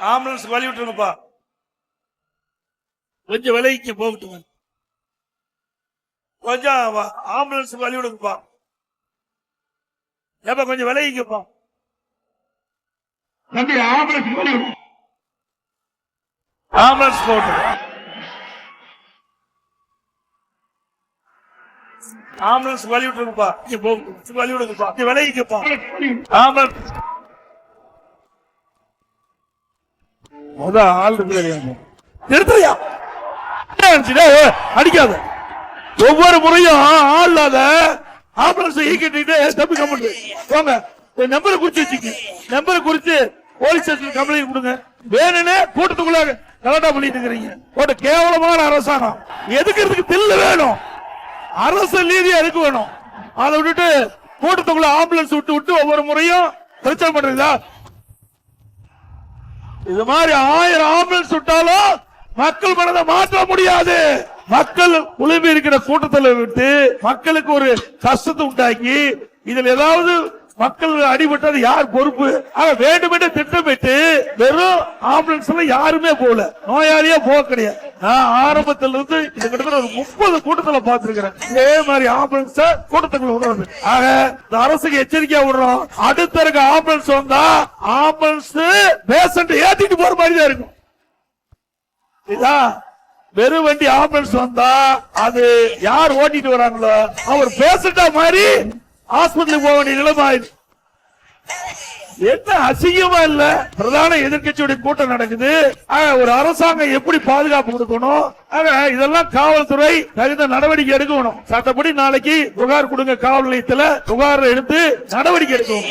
Ambulance வழி விட்டுருங்கப்பா. கொஞ்சம் விலைக்கு போகட்டும். கொஞ்சம் வ- ஆம்புலன்ஸ் வழி விடுங்கப்பா. ஏப்பா கொஞ்சம் விலைக்குப்பா. தம்பி ஆம்புலன்ஸ் வழி. ஆம்புலன்ஸ் போகட்டும் ஆம்புலன்ஸ் வழி விட்டுருங்கப்பா. வழி விடுங்கப்பா. விலைக்குப்பா ஆம்புலன்ஸ் முத ஆள் இருக்கு நிறுத்துறியா? என்ன அடிக்காத. ஒவ்வொரு முறையும் ஆள் இல்லாத ஆம்புலன்ஸ் ஈக்கிட்டு தம்பி கம்பெனி வாங்க நம்பரை குறிச்சு வச்சுக்க. நம்பரை குறிச்சு போலீஸ் ஸ்டேஷன் கம்ப்ளைண்ட் கொடுங்க. வேணும்னே கூட்டத்துக்குள்ள கலட்டா பண்ணிட்டு இருக்கிறீங்க ஒரு கேவலமான அரசாங்கம். எதுக்கிறதுக்கு தில்லு வேணும்? அரசு நீதி இருக்கு வேணும்? அதை விட்டுட்டு கூட்டத்துக்குள்ள ஆம்புலன்ஸ் விட்டு விட்டு ஒவ்வொரு முறையும் பிரச்சனை பண்றீங்களா? இது மாதிரி ஆயிரம் ஆம்புலன்ஸ் விட்டாலும் மக்கள் மனதை மாற்ற முடியாது. மக்கள் குழுமி இருக்கிற கூட்டத்தில் விட்டு மக்களுக்கு ஒரு கஷ்டத்தை உண்டாக்கி இதில் ஏதாவது மக்கள் அடிபட்டது யார் பொறுப்பு? ஆக வேண்டுமென்றே திட்டமிட்டு வெறும் ஆம்புலன்ஸ்ல யாருமே போகல. நோயாளியா போக கிடையாது. நான் ஆரம்பத்துல இருந்து கிட்டத்தட்ட ஒரு முப்பது கூட்டத்துல பார்த்திருக்கிறேன். இதே மாதிரி ஆம்புலன்ஸ் கூட்டத்துக்குள்ள விடுறது. ஆக இந்த அரசுக்கு எச்சரிக்கையா விடுறோம். அடுத்த இருக்க ஆம்புலன்ஸ் வந்தா ஆம்புலன்ஸ் பேஷண்ட் ஏத்திட்டு போற மாதிரி தான் இருக்கும். இதா வெறும் வண்டி ஆம்புலன்ஸ் வந்தா அது யார் ஓட்டிட்டு வராங்களோ அவர் பேசிட்டா மாதிரி ஹாஸ்பிட்டலுக்கு போக வேண்டிய நிலைமை ஆயிடுச்சு. என்ன அசிங்கமா இல்ல? பிரதான எதிர்க்கட்சியுடைய கூட்டம் நடக்குது. ஒரு அரசாங்கம் எப்படி பாதுகாப்பு கொடுக்கணும்? ஆக, இதெல்லாம் காவல்துறை தகுந்த நடவடிக்கை எடுக்கணும். சட்டப்படி நாளைக்கு புகார் கொடுங்க காவல் நிலையத்துல. புகார் எடுத்து நடவடிக்கை எடுக்கணும்.